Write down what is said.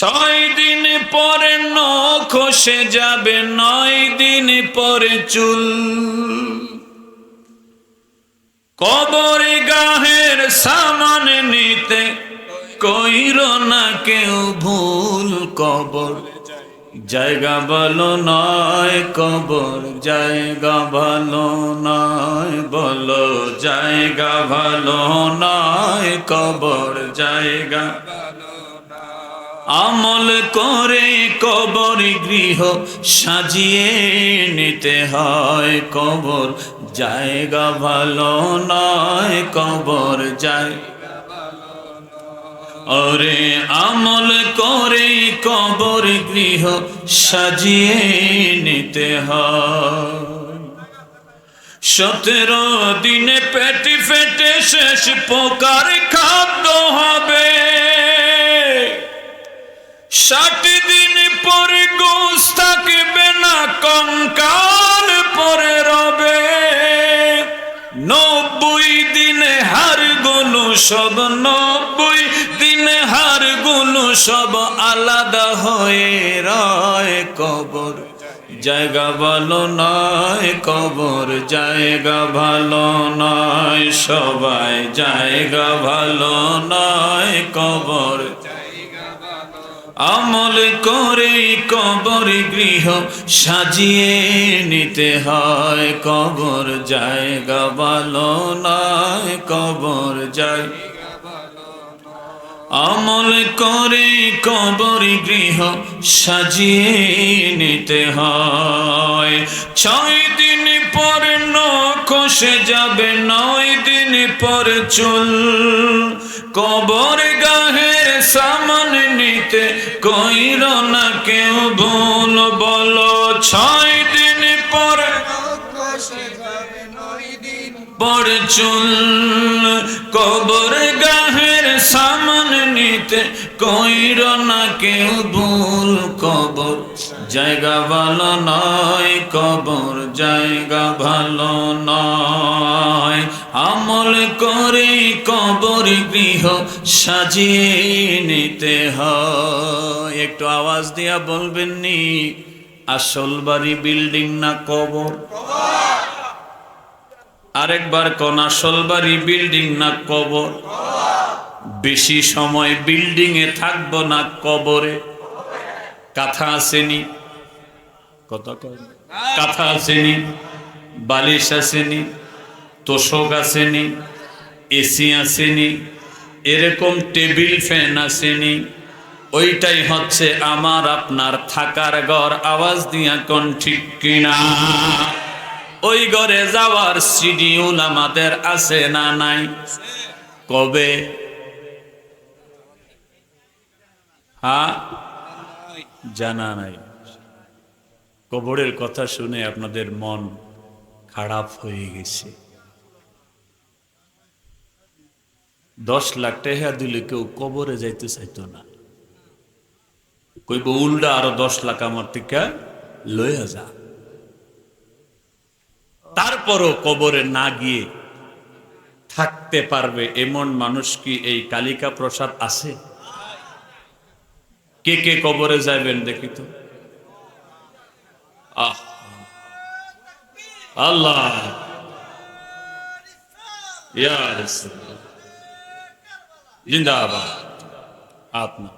ছয় দিন পরে নখ খসে যাবে, নয় দিন পরে চুল। কবর গাহের সামান নিতে কইর না কেউ ভুল কবর। জায়গা ভালো নয় কবর, জায়গা ভালো নয় বলো, জায়গা ভালো নয় কবর, জায়গা আমল করে কবর গৃহ সাজিয়ে নিতে হয়। কবর জায়গা ভালো নয়, কবর যায় ওরে আমল করে কবর গৃহ সাজিয়ে নিতে হয়। সতেরো দিনে পেটি ফেটে শেষ, পোকার খাদ্য হবে। ষাট দিন পরে গোস থাকবে না, কঙ্কাল পরে রবে। নব্বই দিনে হারগুলো সব, নব্বই দিনে হারগুলো সব আলাদা হয়ে রয় কবর। জায়গা ভালো নয় কবর, জায়গা ভালো নয়, সবাই জায়গা ভালো নয় কবর। আমল করে কবর গৃহ সাজিয়ে নিতে হয়। কবর জায়গা ভালো নয়, কবর যায় আমল করে কবর গৃহ সাজিয়ে নিতে হয়। ছয় দিন পর ন যাবে নয় দিন পর চুল কবর গাহের সামান নিতে কইর না কেউ ভুল বলো। ছয় দিন পর পর চুল কবর গাহের সামান নিতে কইর না কেউ ভুল কবর। জায়গা ভালো নয়, কবর জায়গা ভালো নয়। আমল করে কবর গৃহ সাজিয়ে নিতে হয়। একটু আওয়াজ দিয়া বলবেন নি, আসল বাড়ি বিল্ডিং না কবর? আরেকবার কোন আসল বাড়ি বিল্ডিং না কবর? বেশি সময় বিল্ডিং এ থাকব না কবরে? কাথা আসেনি? কথা না। আসেনি? বালিশ আসেনি? তোষক আসেনি এসি আসেনি, এরকম টেবিল ফ্যান আসেনি। ওইটাই হচ্ছে আমার আপনার থাকার ঘর। আওয়াজ দিয়া কোন ঠিক কিনা? ওই ঘরে যাওয়ার শিডিউল আমাদের আছে না নাই? কবে? হ্যাঁ? জানা নাই। কবরের কথা শুনে আপনাদের মন খারাপ হয়ে গেছে। দশ লাখ টাকা দিলে কেউ কবরে যাইতে চাইতো না। কইব, উল্টা আরও দশ লাখ আমার থেকে লইয়া যা। তারপরও কবরে না গিয়ে থাকতে পারবে এমন মানুষ কি এই কালিকা প্রসাদ আছে? কে কে কবরে যাবেন দেখি তো। আহ, আল্লাহ। ইয়া जिंदाबाद आत्मा